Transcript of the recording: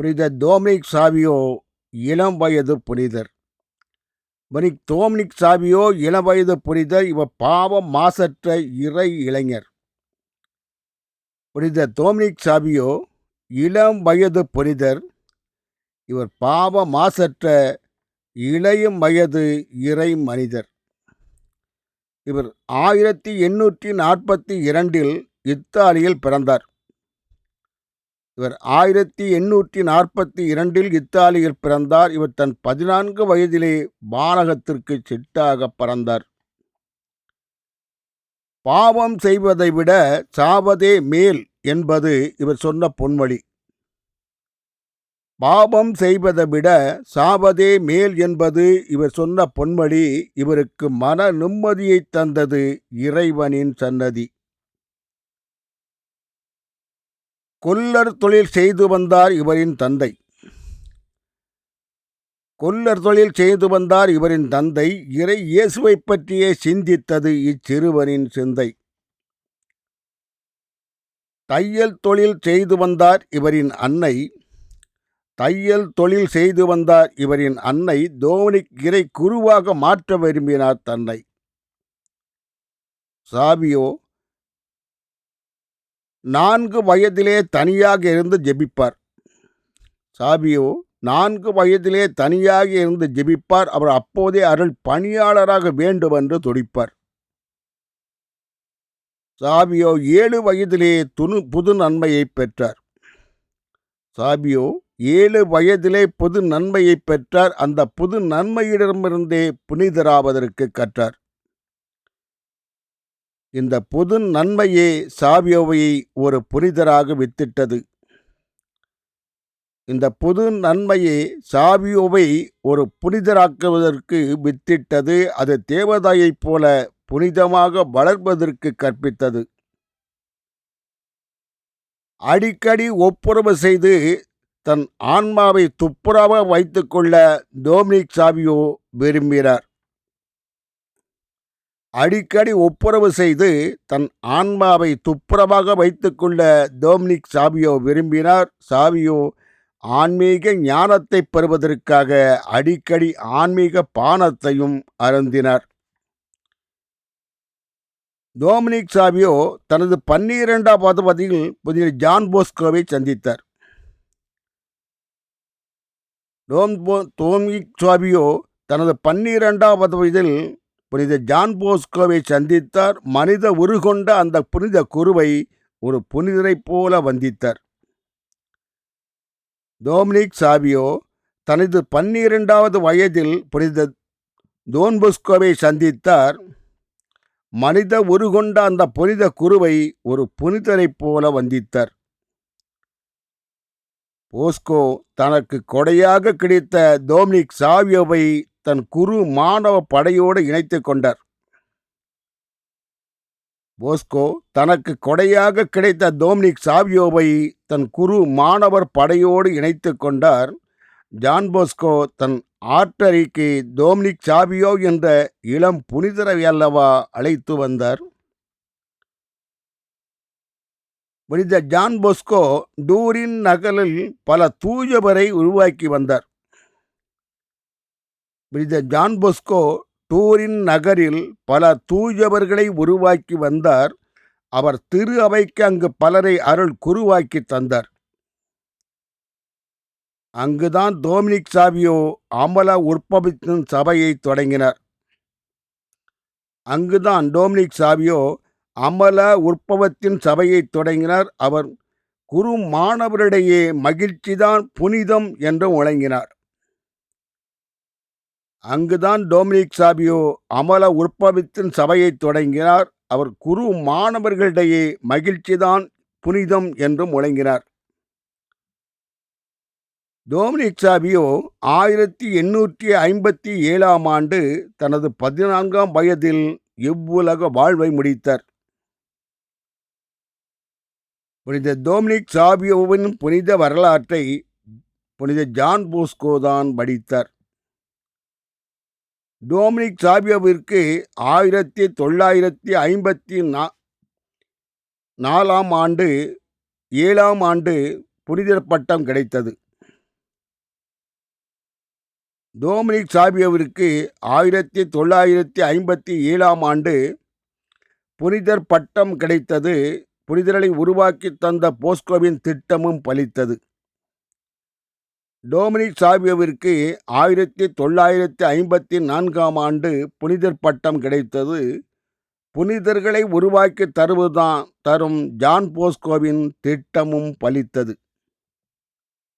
புனித Dominic Savio இளம் வயது புனிதர். மனிக் டோமினிக் சாவியோ இளம் வயது புனிதர் இவர் பாவம் மாசற்ற இறை இளைஞர். புனித டோமினிக் சாவியோ இளம் வயது புனிதர் இவர் பாவ மாசற்ற இளையும் வயது இறை மனிதர். இவர் ஆயிரத்தி எண்ணூற்றி நாற்பத்தி இரண்டில் இத்தாலியில் பிறந்தார். இவர் ஆயிரத்தி எண்ணூற்றி நாற்பத்தி இரண்டில் இத்தாலியில் பிறந்தார். இவர் தன் பதினான்கு வயதிலே வானகத்திற்கு செட்டாக பறந்தார். பாவம் செய்வதை விட சாவதே மேல் என்பது இவர் சொன்ன பொன்மொழி பாவம் செய்வதை விட சாவதே மேல் என்பது இவர் சொன்ன பொன்மொழி இவருக்கு மன நிம்மதியை தந்தது இறைவனின் சன்னதி. கொல்லர் தொழில் செய்து வந்தார் இவரின் தந்தை. கொல்லர் தொழில் செய்து வந்தார் இவரின் தந்தை. இறை இயேசுவை பற்றியே சிந்தித்தது இச்சிறுவனின் சிந்தை. தையல் தொழில் செய்து வந்தார் இவரின் அன்னை. தையல் தொழில் செய்து வந்தார் இவரின் அன்னை. தோனிக் இறை குருவாக மாற்ற விரும்பினார் தன்னை. சாவியோ நான்கு வயதிலே தனியாக இருந்து ஜெபிப்பார். சாபியோ நான்கு வயதிலே தனியாக இருந்து ஜெபிப்பார். அவர் அப்போதே அருள் பணியாளராக வேண்டும் என்று துடிப்பார். சாபியோ ஏழு வயதிலே துணு புது நன்மையை பெற்றார். சாபியோ ஏழு வயதிலே புது நன்மையை பெற்றார். அந்த புது நன்மையிடமிருந்தே புனிதராவதற்கு கற்றார். இந்த புது நன்மையே சாவியோவை ஒரு புனிதராக வித்திட்டது. இந்த புது நன்மையே சாவியோவை ஒரு புனிதராக்குவதற்கு வித்திட்டது அது தேவதாயைப் போல புனிதமாக வளர்வதற்கு கற்பித்தது. அடிக்கடி ஒப்புரவு செய்து தன் ஆன்மாவை துப்புரவாக வைத்துக்கொள்ள டோமினிக் சாவியோ விரும்பினார் அடிக்கடி ஒப்புரவு செய்து தன் ஆன்மாவை துப்புரவாக வைத்துக்கொள்ள டோமினிக் சாவியோ விரும்பினார். சாவியோ ஆன்மீக ஞானத்தை பெறுவதற்காக அடிக்கடி ஆன்மீக பானத்தையும் அருந்தினார். டோமினிக் சாவியோ தனது பன்னிரெண்டாம் பதவியில் புதிய ஜான் போஸ்கோவை சந்தித்தார். டோம் டோமினிக் சாவியோ தனது பன்னிரெண்டாவது பதவியில் புனித ஜான் போஸ்கோவை சந்தித்தார். மனித உருகொண்ட அந்த புனித குருவை ஒரு புனிதரைப் போல வந்தித்தார். டோமினிக் சாவியோ தனது பன்னிரெண்டாவது வயதில் புனித டோன்பொஸ்கோவை சந்தித்தார். மனித உருகொண்ட அந்த புனித குருவை ஒரு புனிதரைப் போல வந்தித்தார். போஸ்கோ தனக்கு கொடையாக கிடைத்த டோமினிக் சாவியோவை தன் குரு மாணவ படையோடு இணைத்து கொண்டார். போஸ்கோ தனக்கு கொடையாக கிடைத்த டோம்னிக் சாவியோவை தன் குரு மாணவர் படையோடு இணைத்து கொண்டார். ஜான் போஸ்கோ தன் ஆற்றறிக்கு டோம்னிக் சாவியோ என்ற இளம் புனிதரவை அல்லவா அழைத்து வந்தார். புனித ஜான் போஸ்கோ டூரின் நகலில் பல தூயவரை உருவாக்கி வந்தார். புனித ஜான் டூரின் நகரில் பல தூயவர்களை உருவாக்கி வந்தார். அவர் திரு அவைக்கு அங்கு பலரை அருள் குருவாக்கி தந்தார். அங்குதான் டோமினிக் சாவியோ அமல உற்பவித்தின் சபையை தொடங்கினார். அங்குதான் டோமினிக் சாவியோ அமல உற்பவத்தின் சபையை தொடங்கினார். அவர் குரு மாணவரிடையே மகிழ்ச்சிதான் புனிதம் என்று முழங்கினார் அங்குதான் டோமினிக் சாபியோ அமல உற்பவித்தின் சபையை தொடங்கினார். அவர் குரு மாணவர்களிடையே மகிழ்ச்சிதான் புனிதம் என்று முழங்கினார். டோமினிக் சாபியோ ஆயிரத்தி எண்ணூற்றி ஐம்பத்தி ஏழாம் ஆண்டு தனது பதினான்காம் வயதில் இவ்வுலக வாழ்வை முடித்தார். புனித டோமினிக் சாபியோவின் புனித வரலாற்றை புனித ஜான் போஸ்கோ தான் படித்தார் டோமினிக் சாபியோவிற்கு ஆயிரத்தி தொள்ளாயிரத்தி ஐம்பத்தி நா நாலாம் ஆண்டு ஏழாம் ஆண்டு புனிதர் பட்டம் கிடைத்தது. டோமினிக் சாபியோவிற்கு ஆயிரத்தி தொள்ளாயிரத்தி ஐம்பத்தி ஏழாம் ஆண்டு புனிதர் பட்டம் கிடைத்தது. புனிதர்களை உருவாக்கி தந்த போஸ்கோவின் திட்டமும் பலித்தது. டோமினிக் சாவியோவிற்கு ஆயிரத்தி தொள்ளாயிரத்தி ஐம்பத்தி நான்காம் ஆண்டு புனிதர் பட்டம் கிடைத்தது. புனிதர்களை உருவாக்கி தருவதுதான் தரும் ஜான் போஸ்கோவின் திட்டமும் பலித்தது.